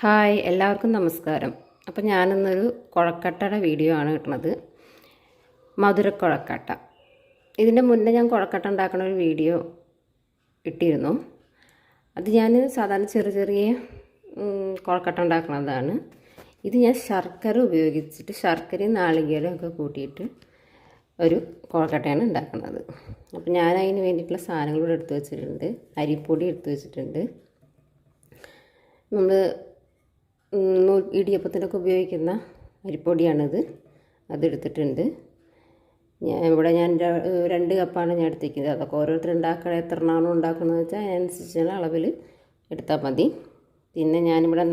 Hi എല്ലാവർക്കും നമസ്കാരം. അപ്പം ഞാനിന്നൊരു കുഴക്കട്ടയുടെ വീഡിയോ ആണ് കിട്ടുന്നത് മധുരക്കുഴക്കട്ട ഇതിന്റെ മുന്നേ ഞാൻ കുഴക്കട്ട ഉണ്ടാക്കുന്ന ഒരു വീഡിയോ ഇട്ടിരുന്നു. അത് ഞാൻ സാധാരണ ചെറിയ ചെറിയ കുഴക്കട്ട ഉണ്ടാക്കുന്നതാണ് ഇത് ഞാൻ ശർക്കര ഉപയോഗിച്ചിട്ട് ശർക്കരയും നാളികേരവും ഒക്കെ കൂട്ടിയിട്ട് ഒരു കുഴക്കട്ടയാണ് ഉണ്ടാക്കുന്നത് അപ്പം ഞാൻ അതിന് വേണ്ടിയിട്ടുള്ള സാധനങ്ങൾ എടുത്ത് വെച്ചിട്ടുണ്ട്. അരിപ്പൊടി എടുത്ത് വെച്ചിട്ടുണ്ട്. നമ്മൾ ഇടിയപ്പത്തിനൊക്കെ ഉപയോഗിക്കുന്ന അരിപ്പൊടിയാണിത്. അതെടുത്തിട്ടുണ്ട്. ഞാൻ ഇവിടെ ഞാൻ രണ്ട് കപ്പാണ് ഞാൻ എടുത്തിരിക്കുന്നത്. അതൊക്കെ ഓരോരുത്തർ ഉണ്ടാക്കണ എത്ര എണ്ണമാണോ ഉണ്ടാക്കുന്നത് വെച്ചാൽ അതിനനുസരിച്ചുള്ള അളവിൽ എടുത്താൽ മതി. പിന്നെ ഞാനിവിടെ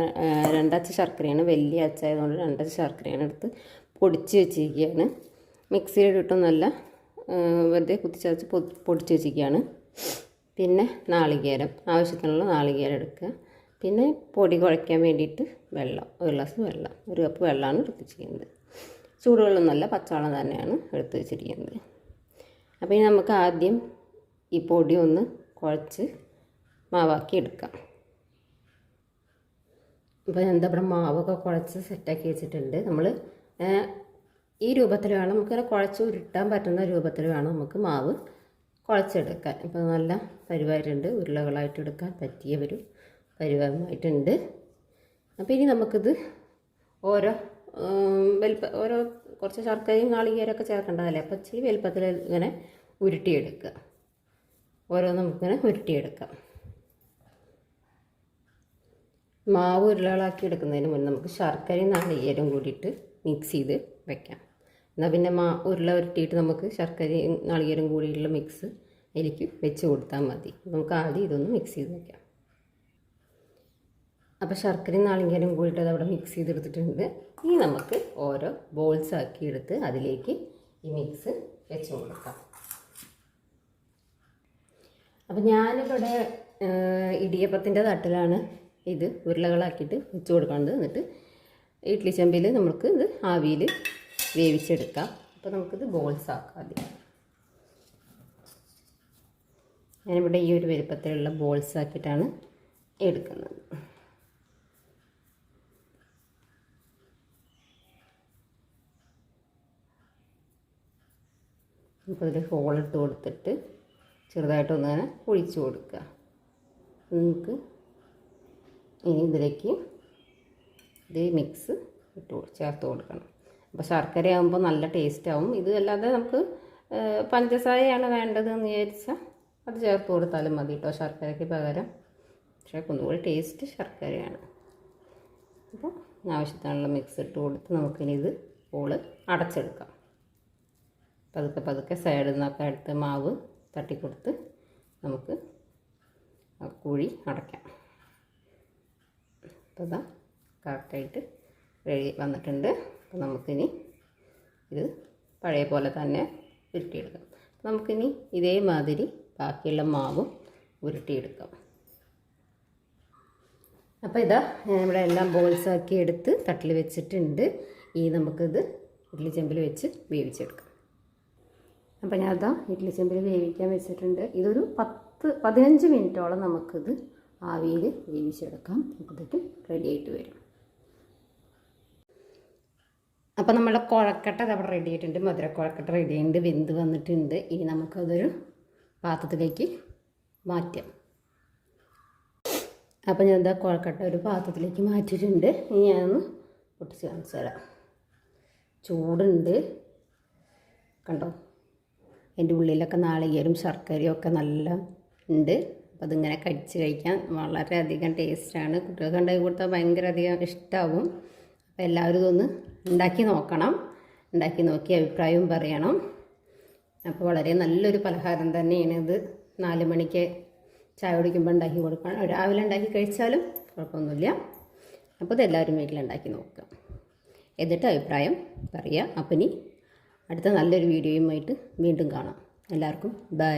രണ്ടച്ച ശർക്കരയാണ്. വലിയ അച്ചായതുകൊണ്ട് രണ്ടച്ച ശർക്കരയാണ് എടുത്ത് പൊടിച്ച് വെച്ചിരിക്കുകയാണ്. മിക്സിയിലിട്ടും നല്ല വെറുതെ കുത്തിച്ചതച്ച് പൊടിച്ച് വെച്ചിരിക്കുകയാണ്. പിന്നെ നാളികേരം. ആവശ്യത്തിനുള്ള നാളികേരം എടുക്കുക. പിന്നെ പൊടി കുഴയ്ക്കാൻ വേണ്ടിയിട്ട് വെള്ളം ഒരു ഗ്ലാസ് വെള്ളം ഒരു കപ്പ് വെള്ളമാണ് എടുത്ത് വെച്ചിരിക്കുന്നത് നല്ല പച്ചവെള്ളം തന്നെയാണ് എടുത്ത് വെച്ചിരിക്കുന്നത്. അപ്പോൾ ഇനി നമുക്ക് ആദ്യം ഈ പൊടി ഒന്ന് കുഴച്ച് മാവാക്കി എടുക്കാം. ഇപ്പോൾ എന്താ പറയുക മാവൊക്കെ കുഴച്ച് സെറ്റാക്കി വെച്ചിട്ടുണ്ട്. നമ്മൾ ഈ രൂപത്തിൽ വേണം നമുക്കിങ്ങനെ കുഴച്ച് ഉരുട്ടാൻ പറ്റുന്ന രൂപത്തിൽ വേണം നമുക്ക് മാവ് കുഴച്ചെടുക്കാൻ. ഇപ്പോൾ നല്ല പരിവായിട്ടുണ്ട് ഉരുളകളായിട്ട് എടുക്കാൻ പറ്റിയ ഒരു പരുവമായിട്ടുണ്ട് അപ്പോൾ ഇനി നമുക്കിത് ഓരോ വലുപ്പ ഓരോ കുറച്ച് ശർക്കരയും നാളികേരമൊക്കെ ചേർക്കേണ്ടതല്ലേ? അപ്പോൾ ഇച്ചിരി വലുപ്പത്തിൽ ഇങ്ങനെ ഉരുട്ടിയെടുക്കുക. ഓരോ നമുക്കിങ്ങനെ ഉരുട്ടിയെടുക്കാം. മാവ് ഉരുളകളാക്കി എടുക്കുന്നതിന് മുന്നേ നമുക്ക് ശർക്കരയും നാളികേരവും കൂടിയിട്ട് മിക്സ് ചെയ്ത് വെക്കാം. എന്നാൽ പിന്നെ മാ ഉരുള ഉരുട്ടിയിട്ട് നമുക്ക് ശർക്കരയും നാളികേരം കൂടിയിട്ടുള്ള മിക്സ് അതിലേക്ക് വെച്ച് കൊടുത്താൽ മതി. നമുക്ക് ആദ്യം ഇതൊന്ന് മിക്സ് ചെയ്ത് വെക്കാം. അപ്പോൾ ശർക്കരയും നാളികേരം കൂടിയിട്ട് അത് അവിടെ മിക്സ് ചെയ്തെടുത്തിട്ടുണ്ട്. ഇനി നമുക്ക് ഓരോ ബോൾസ് ആക്കി എടുത്ത് അതിലേക്ക് ഈ മിക്സ് വെച്ച് കൊടുക്കാം. അപ്പം ഞാനിവിടെ ഇടിയപ്പത്തിന്റെ തട്ടിലാണ് ഇത് ഉരുളകളാക്കിയിട്ട് വെച്ച് കൊടുക്കുന്നത്. എന്നിട്ട് ഇഡ്ലി ചെമ്പിൽ നമുക്ക് ഇത് ആവിയിൽ വേവിച്ചെടുക്കാം. അപ്പോൾ നമുക്കിത് ബോൾസ് ആക്കാം ആദ്യം. ഞാനിവിടെ ഈ ഒരു വലുപ്പത്തിലുള്ള ബോൾസ് ആക്കിയിട്ടാണ് എടുക്കുന്നത്. അപ്പോൾ ഇതിൽ ഹോളിട്ട് കൊടുത്തിട്ട് ചെറുതായിട്ടൊന്ന് അങ്ങനെ ഒഴിച്ചു കൊടുക്കുക. നമുക്ക് ഇനി ഇതിലേക്ക് ഇത് മിക്സ് ഇട്ട് ചേർത്ത് കൊടുക്കണം. അപ്പോൾ ശർക്കര ആകുമ്പോൾ നല്ല ടേസ്റ്റ് ആവും. ഇത് അല്ലാതെ നമുക്ക് പഞ്ചസാരയാണ് വേണ്ടത് എന്ന് വിചാരിച്ചാൽ അത് ചേർത്ത് കൊടുത്താലും മതി കേട്ടോ ശർക്കരയ്ക്ക് പകരം. പക്ഷേ ഒന്നുകൂടി ടേസ്റ്റ് ശർക്കരയാണ്. അപ്പോൾ ആവശ്യത്തിനുള്ള മിക്സ് ഇട്ട് കൊടുത്ത് നമുക്കിനി ഇത് ഓൾ അടച്ചെടുക്കാം. പതുക്കെ പതുക്കെ സൈഡിൽ നിന്നൊക്കെ എടുത്ത് മാവ് തട്ടിക്കൊടുത്ത് നമുക്ക് കുഴി അടയ്ക്കാം. അപ്പോൾ ഇതാ കറക്റ്റായിട്ട് റെഡി വന്നിട്ടുണ്ട്. അപ്പോൾ നമുക്കിനി ഇത് പഴയ പോലെ തന്നെ ഉരുട്ടിയെടുക്കാം. നമുക്കിനി ഇതേമാതിരി ബാക്കിയുള്ള മാവും ഉരുട്ടിയെടുക്കാം. അപ്പോൾ ഇതാ ഞാൻ ഇവിടെ എല്ലാം ബോൾസ് ആക്കി എടുത്ത് തട്ടിൽ വെച്ചിട്ടുണ്ട്. ഈ നമുക്കിത് ഇഡ്ലി ചെമ്പിൽ വെച്ച് വേവിച്ചെടുക്കാം. അപ്പോൾ ഞാൻ അതാ ഇഡ്ഡലി ചെമ്പിൽ വേവിക്കാൻ വെച്ചിട്ടുണ്ട്. ഇതൊരു പത്ത് പതിനഞ്ച് മിനിറ്റോളം നമുക്കിത് ആവിയിൽ വേവിച്ചെടുക്കാം. അപ്പോഴത്തേക്കും റെഡി ആയിട്ട് വരും. അപ്പോൾ നമ്മുടെ കുഴക്കട്ട അതവിടെ റെഡി ആയിട്ടുണ്ട്. മധുര കുഴക്കട്ട റെഡി ആയിട്ടുണ്ട്. വെന്ത് വന്നിട്ടുണ്ട്. ഇനി നമുക്കതൊരു പാത്രത്തിലേക്ക് മാറ്റാം. അപ്പോൾ ഞാൻ എന്താ കുഴക്കട്ട ഒരു പാത്രത്തിലേക്ക് മാറ്റിയിട്ടുണ്ട്. ഇനി ഞാനൊന്ന് പൊട്ടിച്ച് കാണിച്ചു തരാം. ചൂടുണ്ട്. കണ്ടോ? അതിന്റെ ഉള്ളിലൊക്കെ നാളികേരും ശർക്കരയും ഒക്കെ നല്ല ഉണ്ട്. അപ്പോൾ അതിങ്ങനെ കടിച്ച് കഴിക്കാൻ വളരെയധികം ടേസ്റ്റാണ്. കുട്ടികൾക്ക് ഉണ്ടാക്കി കൊടുത്താൽ ഭയങ്കര അധികം ഇഷ്ടമാവും അപ്പോൾ എല്ലാവരും ഇതൊന്ന് ഉണ്ടാക്കി നോക്കണം. ഉണ്ടാക്കി നോക്കി അഭിപ്രായവും പറയണം. അപ്പോൾ വളരെ നല്ലൊരു പലഹാരം തന്നെയാണ് ഇത്. നാല് മണിക്ക് ചായ കുടിക്കുമ്പോൾ ഉണ്ടാക്കി കൊടുക്കണം. രാവിലെ ഉണ്ടാക്കി കഴിച്ചാലും കുഴപ്പമൊന്നുമില്ല. അപ്പോൾ ഇതെല്ലാവരും വീട്ടിലുണ്ടാക്കി നോക്കുക. എന്നിട്ട് അഭിപ്രായം പറയുക. അപ്പം ഇനി അടുത്ത നല്ലൊരു വീഡിയോയുമായിട്ട് വീണ്ടും കാണാം. എല്ലാവർക്കും ബൈ.